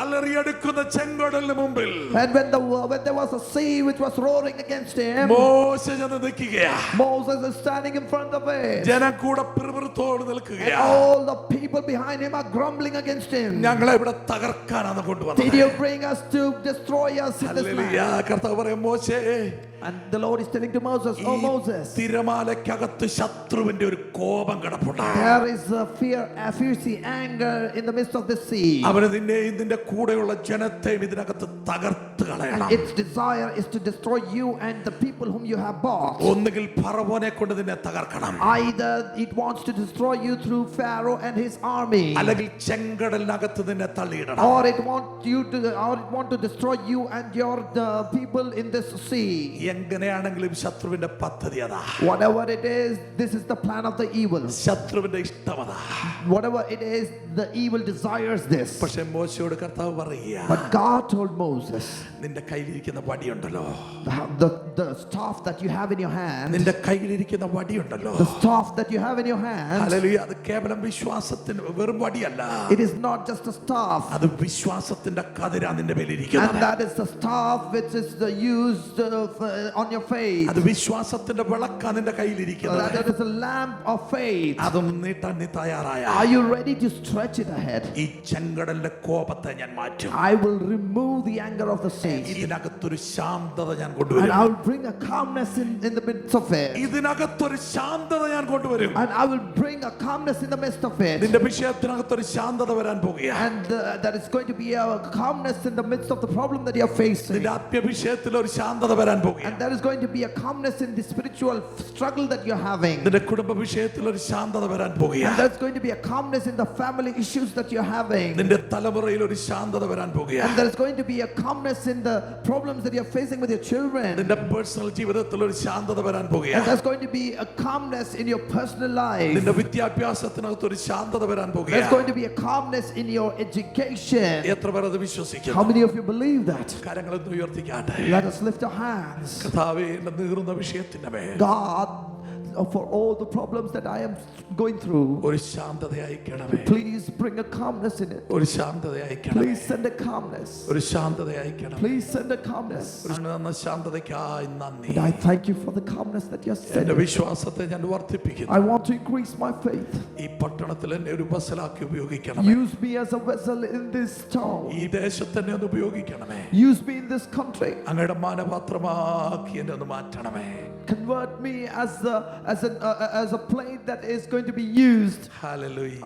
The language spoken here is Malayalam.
അലറിയെടുക്കുന്ന ചെങ്കടലിന് മുമ്പിൽ And when, the, when there was a sea which was roaring against him, മോശ ചെന്ന് നിൽക്കുകയാ Moses is standing in front of it. ജനം കൂടെ പിറുപിറുത്തോട് And നിൽക്കുകയാ all the people behind him are grumbling against him. ഞങ്ങളെ ഇവിടെ തകർക്കാനാണ് Did കൊണ്ടുവന്നത് you bring us to destroy us in this hallelujah. land? കർത്താവ് പറയും മോശേ And the Lord is telling to Moses, ഈ Oh Moses, തിരമാലയ്ക്കകത്ത് ശത്രുവിന്റെ ഒരു കോപം കിടപ്പുണ്ട് there is a fear, a fierce anger in the midst of the sea. അവന് നിന്നെയും നിന്റെ കൂടെയുള്ള ജനത്തെ ഇതിനകത്ത് തകർത്ത് കളയണം. ഫറവോനെ കൊണ്ട് നിന്നെ തകർക്കണം. Either it wants to destroy you through Pharaoh and his army അല്ലെങ്കിൽ ചെങ്കടലിനകത്ത് നിന്നെ തള്ളിയിടണം. Or it want you to or it want to destroy you and your the people in this sea എങ്ങനെയാണെങ്കിലും ശത്രുവിന്റെ പദ്ധതി അതാ. Whatever it is this is the plan of the evil ശത്രുവിന്റെ ഇഷ്ടം അതാ. Whatever it is the evil desires this പക്ഷേ മോശയോട് പറയുക But God told Moses, നിന്റെ കയ്യിലിരിക്കുന്ന വടിയുണ്ടല്ലോ the, the, the staff that you have in your hand, നിന്റെ കയ്യിലിരിക്കുന്ന വടിയുണ്ടല്ലോ the staff that you have in your hand, hallelujah അത് കേവലം വിശ്വാസത്തിന് വെറും വടിയല്ല it is not just a staff. അത് വിശ്വാസത്തിന്റെ കതിരാ നിന്റെ And മേലിരിക്കുന്നത് that is the staff which is the used uh, on your faith. അത് വിശ്വാസത്തിന്റെ വിളക്കാ നിന്റെ That കയ്യിലിരിക്കുന്നത് that is a lamp of faith. അതും നീട്ടാൻ നീ തയ്യാറായ Are you ready to stretch it ahead? ഈ ചെങ്കടലിന്റെ കോപത്തെ ഞാൻ മാറ്റും I will remove the anger of the sea. ഇതിനകത്തൊരു ശാന്തത ഞാൻ And കൊണ്ടുവരും I will bring a calmness in, in the midst of it. ഇതിനകത്തൊരു ശാന്തത ഞാൻ കൊണ്ടുവരും And I will bring a calmness in the midst of it. നിന്റെ വിഷയത്തിനകത്തൊരു ശാന്തത വരാൻ പോകുകയാണ് And uh, that is going to be a calmness in the midst of the problem that you're facing. നിന്റെ ആത്മീയ വിഷയത്തിൽ ഒരു ശാന്തത വരാൻ പോകുകയാണ് And there is going to be a calmness in the spiritual struggle that you're having. നിന്റെ കുടുംബ വിഷയത്തിൽ ഒരു ശാന്തത വരാൻ And പോകുകയാണ് there's going to be a calmness in the family issues that you're having. നിന്റെ തലമുറയിൽ ഒരു ശാന്തത വരാൻ And പോകുകയാണ് there's going to be a calmness in the problems that you're facing with your children. നിന്റെ പേഴ്സണൽ ജീവിതത്തിൽ ഒരു ശാന്തത വരാൻ And പോകുകയാണ് there's going to be a calmness in your personal life. നിന്റെ വിദ്യാഭ്യാസത്തിനകത്ത് ഒരു ശാന്തത വരാൻ There's പോകുകയാണ് going to be a calmness in your education. എത്ര പേർ അത് How വിശ്വസിക്കുന്നു many of you believe that? കരങ്ങളൊന്ന് ഉയർത്തിക്കാട്ടെ Let us lift our hands. കർത്താവേ എന്റെ നീറുന്ന വിഷയത്തിന്റെ മേൽ God, for all the problems that I am going through, ഒരു ശാന്തത അയക്കണമേ please bring a calmness in it. ഒരു ശാന്തത അയക്കണമേ Please send a calmness. ഒരു ശാന്തത അയക്കണം Please send a calmness. തന്ന ശാന്തതയ്ക്കായി നന്ദി And I thank you for the calmness that you're എന്റെ sending. വിശ്വാസത്തെ ഞാൻ വർദ്ധിപ്പിക്കുന്നു I want to increase my faith. ഈ പട്ടണത്തിൽ എന്നെ ഒരു ബസലാക്കി ഉപയോഗിക്കണം Use me as a vessel in this town. ഈ ദേശത്തെ ഒന്ന് ഉപയോഗിക്കണമേ Use me in this country. അങ്ങയുടെ മാനപാത്രമാക്കി എന്നെ ഒന്ന് മാറ്റണമേ Convert me as a, as, an, uh, as a plate that is going to be used hallelujah